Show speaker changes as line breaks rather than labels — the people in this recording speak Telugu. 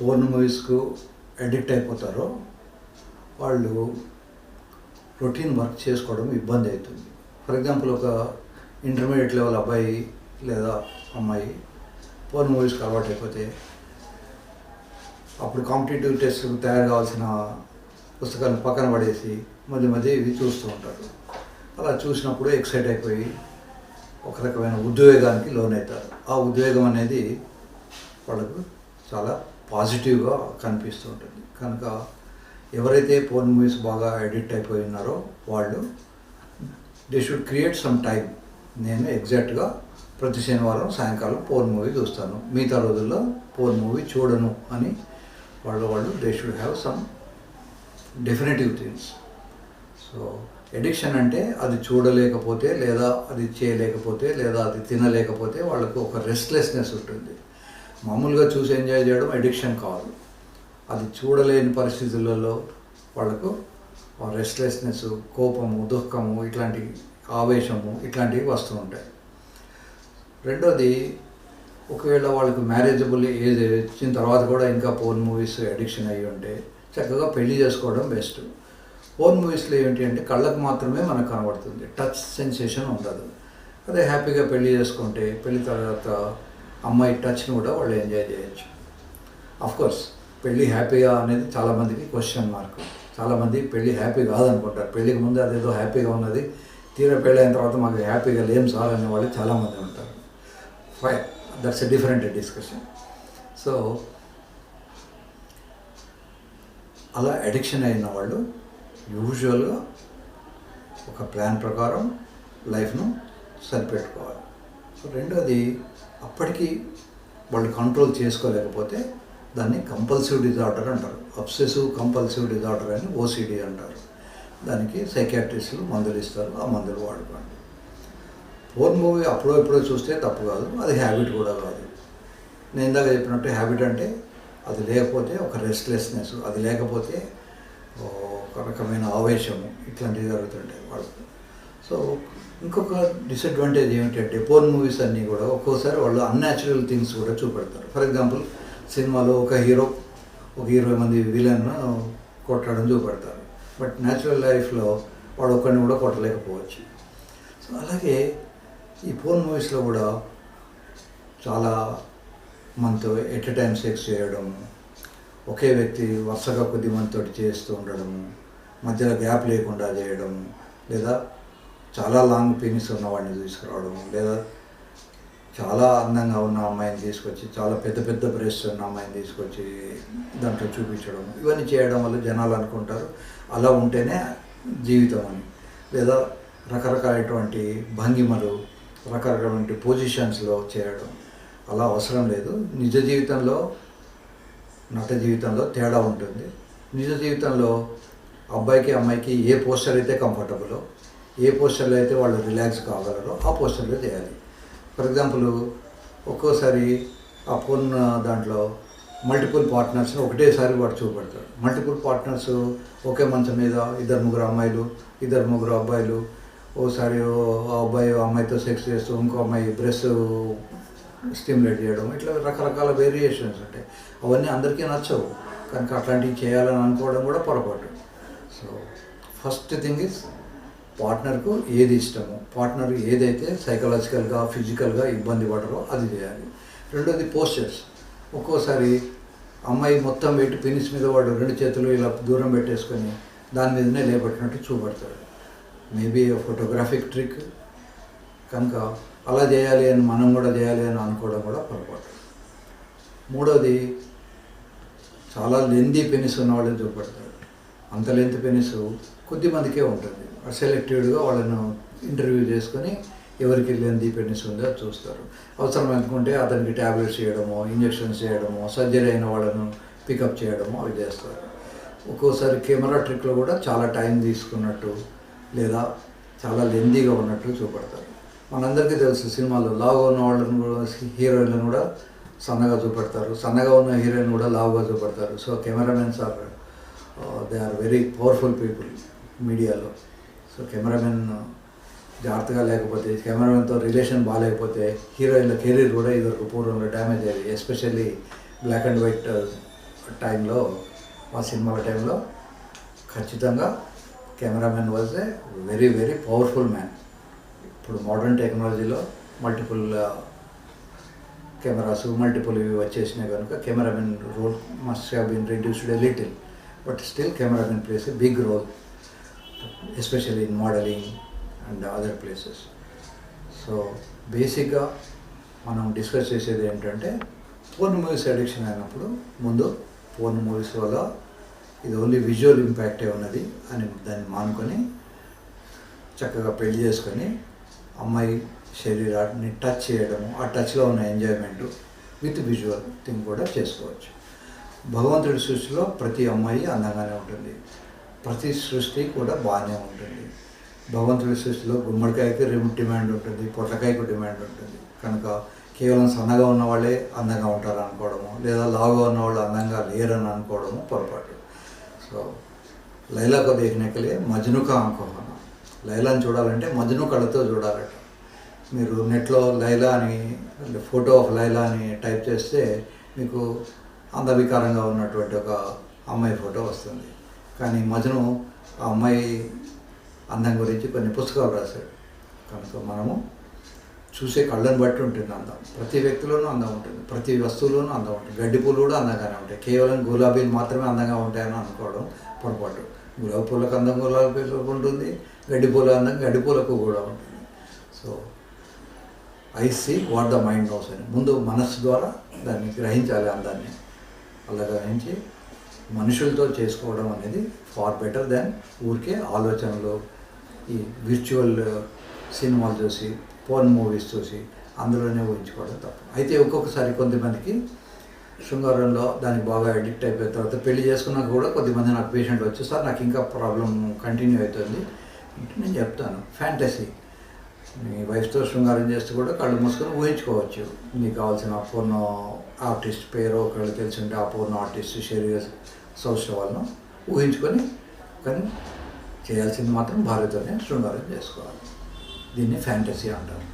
పోర్న్ మూవీస్కు అడిక్ట్ అయిపోతారో వాళ్ళు రొటీన్ వర్క్ చేసుకోవడం ఇబ్బంది అవుతుంది. ఫర్ ఎగ్జాంపుల్ ఒక ఇంటర్మీడియట్ లెవెల్ అబ్బాయి లేదా అమ్మాయి పోర్న్ మూవీస్కి అలవాటు అయిపోతే అప్పుడు కాంపిటేటివ్ టెస్ట్ తయారు కావాల్సిన పుస్తకాలను పక్కన పడేసి మధ్య మధ్య ఇవి చూస్తూ ఉంటారు. అలా చూసినప్పుడు ఎక్సైట్ అయిపోయి ఒక రకమైన ఉద్వేగానికి లోనవుతారు. ఆ ఉద్వేగం అనేది వాళ్ళకు చాలా పాజిటివ్గా కనిపిస్తూ ఉంటుంది. కనుక ఎవరైతే పోర్న్ మూవీస్ బాగా ఎడిట్ అయిపోయి ఉన్నారో వాళ్ళు they should create some time నేను ఎగ్జాక్ట్గా ప్రతి శనివారం సాయంకాలం పోర్న్ మూవీ చూస్తాను. మిగతా రోజుల్లో పోర్న్ మూవీ చూడను అని వాళ్ళు వాళ్ళు they should have some definitive things so addiction అంటే అది చూడలేకపోతే లేదా అది చేయలేకపోతే లేదా అది తినలేకపోతే వాళ్ళకు ఒక రెస్ట్లెస్నెస్ ఉంటుంది. మామూలుగా చూసి ఎంజాయ్ చేయడం ఎడిక్షన్ కాదు. అది చూడలేని పరిస్థితులలో వాళ్ళకు రెస్ట్లెస్నెస్ కోపము దుఃఖము ఇట్లాంటి ఆవేశము ఇట్లాంటివి వస్తూ ఉంటాయి. రెండోది ఒకవేళ వాళ్ళకు మ్యారేజబుల్ ఏజ్ వచ్చిన తర్వాత కూడా ఇంకా పోర్న్ మూవీస్ అడిక్షన్ అయ్యి ఉంటే చక్కగా పెళ్ళి చేసుకోవడం బెస్ట్ పోర్న్ మూవీస్లో ఏంటి అంటే కళ్ళకు మాత్రమే మనకు కనబడుతుంది. టచ్ సెన్సేషన్ ఉండదు. అదే హ్యాపీగా పెళ్ళి చేసుకుంటే పెళ్ళి తర్వాత అమ్మాయి టచ్ని కూడా వాళ్ళు ఎంజాయ్ చేయొచ్చు. కోర్స్ పెళ్ళి హ్యాపీగా అనేది చాలామందికి క్వశ్చన్ మార్క్ చాలామంది పెళ్ళి హ్యాపీ కాదనుకుంటారు. పెళ్ళికి ముందు అదేదో హ్యాపీగా ఉన్నది. తీరా పెళ్ళి అయిన తర్వాత మాకు హ్యాపీగా లేం సార్ అనే వాళ్ళు చాలామంది ఉంటారు. Fine that's a different discussion so అలా అడిక్షన్ అయిన వాళ్ళు యూజువల్గా ఒక ప్లాన్ ప్రకారం లైఫ్ను సరిపెట్టుకోవాలి. సో రెండోది అప్పటికి వాళ్ళు కంట్రోల్ చేసుకోలేకపోతే దాన్ని కంపల్సివ్ డిజార్డర్ అంటారు. అబ్సెసివ్ కంపల్సివ్ డిజార్డర్ అని ఓసిడి అంటారు. దానికి సైకాట్రిస్టులు మందులు ఇస్తారు ఆ మందులు వాడుకోండి. ఫోన్ మూవీ అప్పుడో ఎప్పుడో చూస్తే తప్పు కాదు అది హ్యాబిట్ కూడా కాదు. నేను ఇందాక చెప్పినట్టు హ్యాబిట్ అంటే అది లేకపోతే ఒక రెస్ట్లెస్నెస్ అది లేకపోతే ఒక రకమైన ఆవేశము ఇట్లాంటివి జరుగుతుంటాయి వాళ్ళకి. సో ఇంకొక డిసడ్వాంటేజ్ ఏమిటంటే పోర్న్ మూవీస్ అన్నీ కూడా ఒక్కోసారి వాళ్ళు అన్యాచురల్ థింగ్స్ కూడా చూపెడతారు. ఫర్ ఎగ్జాంపుల్ సినిమాలో ఒక హీరో ఒక ఇరవై మంది విలన్ కొట్టడం చూపెడతారు. బట్ న్యాచురల్ లైఫ్లో వాడు ఒక్కడిని కూడా కొట్టలేకపోవచ్చు. సో అలాగే ఈ పోర్న్ మూవీస్లో కూడా చాలా మనతో ఎట్ ఎ టైం సెక్స్ చేయడం ఒకే వ్యక్తి వరుసగా కొద్ది మందితో చేస్తూ ఉండడము మధ్యలో గ్యాప్ లేకుండా చేయడం లేదా చాలా లాంగ్ పెనిస్ ఉన్న వాడిని తీసుకురావడం లేదా చాలా అందంగా ఉన్న అమ్మాయిని తీసుకొచ్చి చాలా పెద్ద పెద్ద బ్రెస్ట్ ఉన్న అమ్మాయిని తీసుకొచ్చి దాంట్లో చూపించడం ఇవన్నీ చేయడం వల్ల జనాలు అనుకుంటారు. అలా ఉంటేనే జీవితం అని. లేదా రకరకాలైనటువంటి భంగిమలు రకరకాలైన పొజిషన్స్లో చేయడం అలా అవసరం లేదు. నిజ జీవితంలో నట జీవితంలో తేడా ఉంటుంది. నిజ జీవితంలో అబ్బాయికి అమ్మాయికి ఏ పోస్టర్ అయితే కంఫర్టబుల్ ఏ పోస్టర్లో అయితే వాళ్ళు రిలాక్స్ కాగలరో ఆ పోస్టర్లో చేయాలి. ఫర్ ఎగ్జాంపుల్ ఒక్కోసారి ఆ ఫోన్ దాంట్లో మల్టిపుల్ పార్ట్నర్స్ని ఒకటేసారి వాడు చూపెడతాడు. మల్టిపుల్ పార్ట్నర్స్ ఒకే మంచం మీద ఇద్దరు ముగ్గురు అమ్మాయిలు ఇద్దరు ముగ్గురు అబ్బాయిలు ఓసారి ఆ అబ్బాయి అమ్మాయితో సెక్స్ చేస్తూ ఇంకో అమ్మాయి బ్రెస్ స్టిమ్యులేట్ చేయడం ఇట్లా రకరకాల వేరియేషన్స్ ఉంటాయి. అవన్నీ అందరికీ నచ్చవు. కనుక అట్లాంటివి చేయాలని అనుకోవడం కూడా పొరపాటు. సో ఫస్ట్ థింగ్ ఇస్ పార్ట్నర్కు ఏది ఇష్టమో పార్ట్నర్ ఏదైతే సైకలాజికల్గా ఫిజికల్గా ఇబ్బంది పడరో అది చేయాలి. రెండోది పోస్చర్స్ ఒక్కోసారి అమ్మాయి మొత్తం పెట్టి పెనిస్ మీద వాడు రెండు చేతులు ఇలా దూరం పెట్టేసుకొని దాని మీదనే లేబట్టినట్టు చూపెడతాడు. మేబీ ఫోటోగ్రాఫిక్ ట్రిక్ కనుక అలా చేయాలి అని మనం కూడా చేయాలి అని అనుకోవడం కూడా పొరపాటు. మూడోది చాలా లెందీ పెనిస్ ఉన్న వాళ్ళని చూపెడతాడు. అంత లెంత్ పెనిస్ కొద్ది మందికే ఉంటుంది. సెలెక్టెడ్గా వాళ్ళను ఇంటర్వ్యూ చేసుకొని ఎవరికి లెంత్ పెనిస్ ఉందో చూస్తారు. అవసరం అనుకుంటే అతనికి ట్యాబ్లెట్స్ చేయడము ఇంజెక్షన్స్ చేయడము సర్జరీ అయిన వాళ్ళను పికప్ చేయడము అవి చేస్తారు. ఒక్కోసారి కెమెరా ట్రిక్లో కూడా చాలా టైం తీసుకున్నట్టు లేదా చాలా లెందీగా ఉన్నట్టు చూపెడతారు. మనందరికీ తెలుసు సినిమాలో లావుగా ఉన్న వాళ్ళని కూడా హీరోయిన్లను కూడా సన్నగా చూపెడతారు. సన్నగా ఉన్న హీరోయిన్ కూడా లావుగా చూపెడతారు. So cameramens are they are very powerful people మీడియాలో సో కెమెరామెన్ జాగ్రత్తగా లేకపోతే కెమెరామెన్తో రిలేషన్ బాగాలేకపోతే హీరోయిన్ల కెరీర్ కూడా ఇదివరకు పూర్వంలో డ్యామేజ్ అయ్యేది. ఎస్పెషల్లీ బ్లాక్ అండ్ వైట్ టైంలో ఆ సినిమాల టైంలో ఖచ్చితంగా cameraman was a very very powerful man ఇప్పుడు మోడర్న్ టెక్నాలజీలో మల్టిపుల్ కెమెరాస్ మల్టిపుల్ ఇవి వచ్చేసినాయి కనుక cameraman role must have been reduced a but still cameraman plays a big role especially in modelling and other places so బేసిక్గా మనం డిస్కస్ చేసేది ఏంటంటే ఫోన్ మూవీస్ అడిక్షన్ అయినప్పుడు ముందు ఫోన్ మూవీస్ వల్ల ఇది ఓన్లీ విజువల్ ఇంపాక్టే ఉన్నది అని దాన్ని మానుకొని చక్కగా పెళ్ళి చేసుకొని అమ్మాయి శరీరాన్ని టచ్ చేయడము ఆ టచ్లో ఉన్న ఎంజాయ్మెంట్ విత్ విజువల్ థింగ్ కూడా చేసుకోవచ్చు. భగవంతుడి సృష్టిలో ప్రతి అమ్మాయి అందంగానే ఉంటుంది. ప్రతి సృష్టి కూడా బాగానే ఉంటుంది. భగవంతుడి సృష్టిలో గుమ్మడికాయకి డిమాండ్ ఉంటుంది పొట్లకాయకు డిమాండ్ ఉంటుంది. కనుక కేవలం సన్నగా ఉన్న వాళ్ళే అందంగా ఉంటారు అనుకోవడము లేదా లావుగా ఉన్న వాళ్ళు అందంగా లేరని అనుకోవడము పొరపాటు. సో లైలా కొద్ది ఎక్కినకలే మజ్నుక అనుకోమన లైలాని చూడాలంటే మజ్ను కళ్ళతో చూడాలట. మీరు నెట్లో లైలా అని ఫోటో ఆఫ్ లైలా అని టైప్ చేస్తే మీకు అందవికారంగా ఉన్నటువంటి ఒక అమ్మాయి ఫోటో వస్తుంది. కానీ మజను ఆ అమ్మాయి అందం గురించి కొన్ని పుస్తకాలు రాశాడు. కనుక మనము చూసే కళ్ళను బట్టి ఉంటుంది అందం. ప్రతి వ్యక్తిలోనూ అందం ఉంటుంది. ప్రతి వస్తువులోనూ అందం ఉంటుంది. గడ్డి పూలు కూడా అందంగానే ఉంటాయి. కేవలం గులాబీలు మాత్రమే అందంగా ఉంటాయని అనుకోవడం పొరపాటు. గులాబీ పూలకు అందం గులాబీ ఉంటుంది. గడ్డి పూల అందం గడ్డి పూలకు కూడా ఉంటుంది. So I see what the mind knows అని ముందు మనస్సు ద్వారా దాన్ని గ్రహించాలి అందాన్ని అలా గ్రహించి మనుషులతో చేసుకోవడం అనేది ఫార్ బెటర్ దాన్ ఊరికే ఆలోచనలు ఈ విర్చువల్ సినిమాలు చూసి ఫోన్ మూవీస్ చూసి అందులోనే ఊహించుకోవడం తప్పు. అయితే ఒక్కొక్కసారి కొంతమందికి శృంగారంలో దానికి బాగా అడిక్ట్ అయిపోయిన తర్వాత పెళ్ళి చేసుకున్నాక కూడా కొద్దిమంది నాకు పేషెంట్ వచ్చి సార్ నాకు ఇంకా ప్రాబ్లం కంటిన్యూ అవుతుంది. అంటే నేను చెప్తాను ఫ్యాంటసీ మీ వైఫ్తో శృంగారం చేస్తూ కూడా కళ్ళు మూసుకొని ఊహించుకోవచ్చు. మీకు కావాల్సిన అపూర్ణ ఆర్టిస్ట్ పేరు ఒకళ్ళు తెలిసి ఉంటే అపూర్ణ ఆర్టిస్ట్ శరీర వాళ్ళను ఊహించుకొని కానీ చేయాల్సింది మాత్రం భార్యతోనే శృంగారం చేసుకోవాలి. దీన్ని ఫ్యాంటసీ అంటారు.